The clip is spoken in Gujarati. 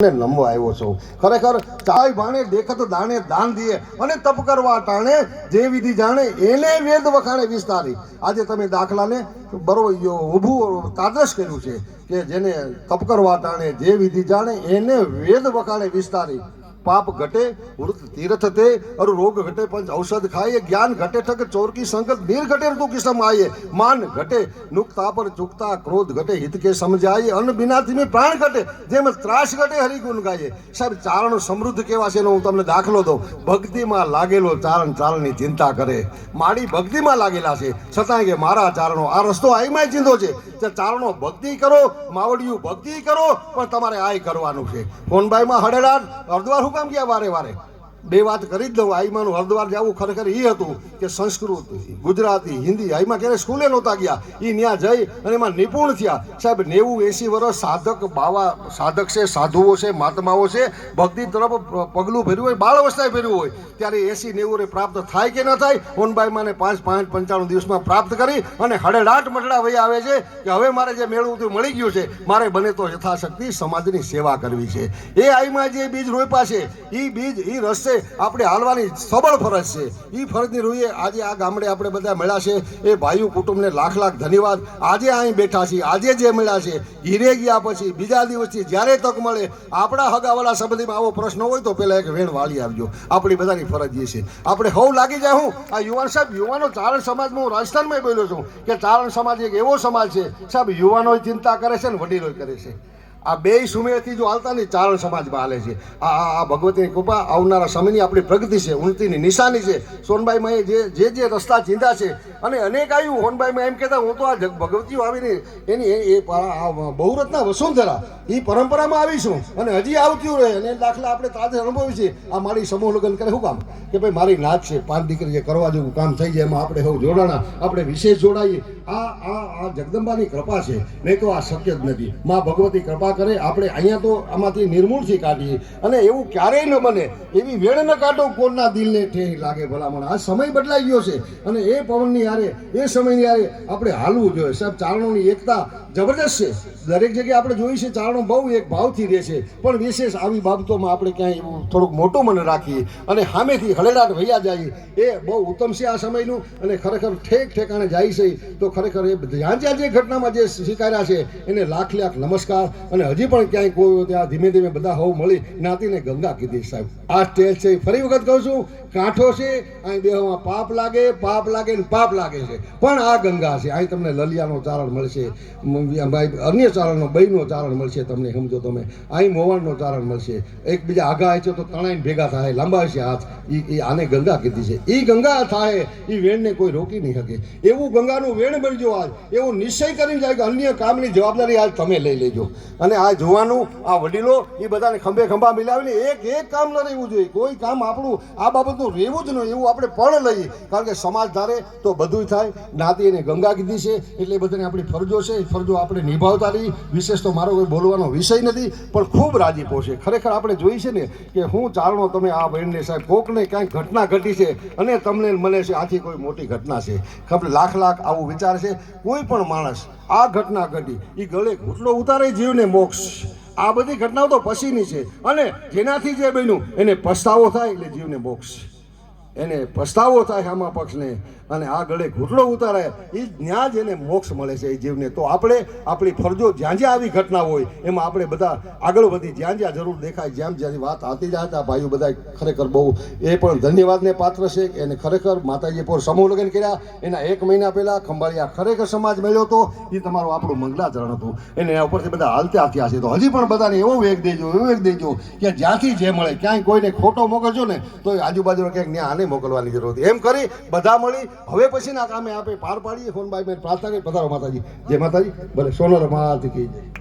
ને નમવા આવ્યો છું. ખરેખર ચાય ભાણે દેખત દાણે દાન દીએ અને તપ કરવા ટાણે જે વિધિ જાણે એને વેદ વખાણે વિસ્તારી. આજે તમે દાખલાને બરોબર ઊભું તાદરશ કર્યું છે કે જેને તપ કરવા ટાણે જે વિધિ જાણે એને વેદ વખાણે વિસ્તારી. પાપ ઘટે વૃત તીર્થ તે, અરુ રોગ ઘટે, પંચ ઔષધ ખાઈએ, જ્ઞાન ઘટે, ઠગ ચોરકી સંગત નીર ઘટે તું કિસમ આયે માન ઘટે, નુકતા પર ચુકતા, ક્રોધ ઘટે, હિત કે સમજાય અન્ન બિનાથી મેં પ્રાણ ઘટે, જેમ ત્રાસ ઘટે, હરિગુણ ગાયે સાહેબ, ચારણ સમૃદ્ધ કેવા છે હું તમને દાખલો દઉં. ભક્તિમાં લાગેલો ચારણ ચારણની ચિંતા કરે. માડી ભક્તિમાં લાગેલા છે. છતાં કે મારા ચારણો, આ રસ્તો આઈમાં ચિંતો છે. ચારણો ભક્તિ કરો, માવડિયું ભક્તિ કરો, પણ તમારે આય કરવાનું છે. ફોનબાઈમાં હડેડા અર્ધવાર હું કામ ગયા વારે વારે. બે વાત કરી જ દઉં. આઈમાનું હરદ્વાર જવું ખરેખર એ હતું કે સંસ્કૃત, ગુજરાતી, હિન્દી, આઈમાં ક્યારે સ્કૂલે નહોતા ગયા. એ ત્યાં જઈ અને એમાં નિપુણ થયા. સાહેબ, નેવું એંસી વર્ષ સાધક બાવા, સાધક છે, સાધુઓ છે, મહાત્માઓ છે, ભક્તિ તરફ પગલું ભર્યું હોય, બાળ અવસ્થાએ ભર્યું હોય. ત્યારે એસી નેવું પ્રાપ્ત થાય કે ન થાય ઓનભાઈ માને પાંચ પાંચ, પંચાણું દિવસમાં પ્રાપ્ત કરી અને હડેડાટ મટડા વહી આવે છે કે હવે મારે જે મેળવું તે મળી ગયું છે, મારે બને તો યથાશક્તિ સમાજની સેવા કરવી છે. એ આઈમાં જે બીજ રોપા છે એ બીજ એ રસ્તે આપણે હાલવાની સબળ ફરજ છે. એ ફરજની રૂએ આજે આ ગામડે આપણે બધા મળ્યા છે. એ ભાઈઓ કુટુંબને લાખ લાખ ધન્યવાદ. આજે અહીં બેઠા છીએ. આજે જે મળ્યા છે, ઘીરે ગયા પછી બીજા દિવસથી જ્યારે તક મળે, આપણા હગાવાળા સંબંધીમાં આવો પ્રશ્ન હોય તો પહેલાં એક વેણ વાળી આવજો. આપણી બધાની ફરજ એ છે. આપણે હવ લાગી જાય હું. આ યુવાન સાહેબ, યુવાનો ચારણ સમાજમાં હું રાજસ્થાનમાં બોલ્યો છું કે ચારણ સમાજ એક એવો સમાજ છે. સાહેબ યુવાનો ચિંતા કરે છે ને વડીલો કરે છે. આ બે સુમેળથી જો હાલતા ને ચારણ સમાજમાં હાલે છે. આ આ ભગવતીની કૃપા આવનારા સમયની આપણી પ્રગતિ છે, ઉન્નતિની નિશાની છે. સોનબાઈમાં જે જે જે રસ્તા ચિંતા છે, અને અનેક આવ્યું હોનબાઈમાં એમ કહેતા, હું તો આ ભગવતીઓ આવીને એની એ- બહુરત્ના વસુંધરા એ પરંપરામાં આવી છું. અને હજી આવતી રહે, અને દાખલા આપણે તાજે અનુભવી છે આ મારી સમૂહ લગ્ન કરે શું કામ? કે ભાઈ, મારી નાચ છે, પાંચ દીકરી જે કરવા જેવું કામ થઈ જાય, એમાં આપણે સૌ જોડાણા, આપણે વિશેષ જોડાઈએ. આ આ આ જગદંબાની કૃપા છે. નહીં તો આ શક્ય જ નથી. મા ભગવતી કૃપા કરે, આપણે અહીંયા તો આમાંથી નિર્મૂળથી કાઢીએ. અને એવું ક્યારેય ન બને, એવી વેળ ન કાઢો કોણના દિલને ઠેર લાગે ભલામણ. આ સમય બદલાઈ ગયો છે અને એ પવનની યારે એ સમયની યારે આપણે હાલવું જોઈએ. સાહેબ, ચારણોની એકતા જબરદસ્ત છે. દરેક જગ્યાએ આપણે જોઈ છે ચારણો બહુ એક ભાવથી રહે છે. પણ વિશેષ આવી બાબતોમાં આપણે ક્યાંય એવું થોડુંક મોટું મન રાખીએ અને સામેથી હળેડાટ વૈયા જઈએ એ બહુ ઉત્તમ છે આ સમયનું. અને ખરેખર ઠેક ઠેકાણે જાય છે, તો ખરેખર એ જ્યાં જ્યાં જે ઘટનામાં જે સ્વીકાર્યા છે, એને લાખ લાખ નમસ્કાર અને હજી પણ ક્યાંય કોઈ ત્યાં ધીમે ધીમે બધા હોવ મળી જ્ઞાતિને ગંગા કીધી સાહેબ. આ સ્ટેજ છે ફરી વખત કહું છું. કાંઠો છે, અહીં દેહમાં પાપ લાગે પાપ લાગે ને પાપ લાગે છે. પણ આ ગંગા છે. અહીં તમને લલિયાનો ચારણ મળશે અન્ય ચારણનો બહીનો ચારણ મળશે તમને, સમજો તમે. અહીં મોવાણનો ચારણ મળશે. એકબીજા આગા છે તો તણાઈને ભેગા થાય, લાંબા છે હાથ. ઈ આને ગંગા કીધી છે. એ ગંગા થાય એ વેણને કોઈ રોકી નહીં શકે. એવું ગંગાનું વેણ બનજો આજ. એવો નિશ્ચય કરીને જાય કે અન્ય કામની જવાબદારી આજ તમે લઈ લેજો. અને આ જોવાનું, આ વડીલો એ બધાને ખંભે ખંભા મિલાવીને એક એક કામ ન રહેવું જોઈએ. કોઈ કામ આપણું, આ બાબતનું રહેવું જ નહીં, એવું આપણે પણ લઈએ. કારણ કે સમાજ ધારે તો બધું થાય. નાતી એને ગંગા કીધી છે, એટલે બધાને આપણી ફરજો છે. એ ફરજો આપણે નિભાવતા રહી વિશેષ તો મારો કોઈ બોલવાનો વિષય નથી, પણ ખૂબ રાજીપો છે ખરેખર આપણે જોઈ છે ને કે હું ચારણો તમે આ બહેનને સાહેબ, કોકને ક્યાંય ઘટના ઘટી છે અને તમને મને છે આથી કોઈ મોટી ઘટના છે. ખબર, લાખ લાખ આવું વિચાર છે. કોઈ પણ માણસ આ ઘટના ઘટી એ ગળે ઘૂંટલો ઉતારે જીવને મોક્ષ. આ બધી ઘટનાઓ તો પછીની છે. અને જેનાથી જે બન્યું, એને પસ્તાવો થાય એટલે જીવને મોક્ષ એને પસ્તાવો થાય આમાં પક્ષને. અને આ ગળે ઘૂંટડો ઉતારે એ જ્યાં જ એને મોક્ષ મળે છે એ જીવને. તો આપણે આપણી ફરજો જ્યાં જ્યાં આવી ઘટના હોય, એમાં આપણે બધા આગળ વધી, જ્યાં જ્યાં જરૂર દેખાય જેમ જ્યાંની વાત આવતી જાય આ ભાઈઓ બધા ખરેખર બહુ એ પણ ધન્યવાદને પાત્ર છે એને ખરેખર માતાજી પર સમૂહ લગ્ન કર્યા. એના એક મહિના પહેલાં ખંભાળિયા ખરેખર સમાજ મળ્યો હતો એ તમારું આપણું મંગલાચરણ હતું. એને એના ઉપરથી બધા હાલતા થયા છે. તો હજી પણ બધાને એવો વેગ દેજો, એવો વેગ દેજો કે જ્યાંથી જે મળે, ક્યાંય કોઈને ખોટો મોકલજો ને, તો આજુબાજુના ક્યાંક ત્યાં આને મોકલવાની જરૂર હતી. એમ કરી બધા મળી. હવે પછીના કામે આપણે પાર પાડીએ ફોન મેં પ્રાર્થના કરી. પધારો માતાજી. જય માતાજી. ભલે સોનર માત કી જય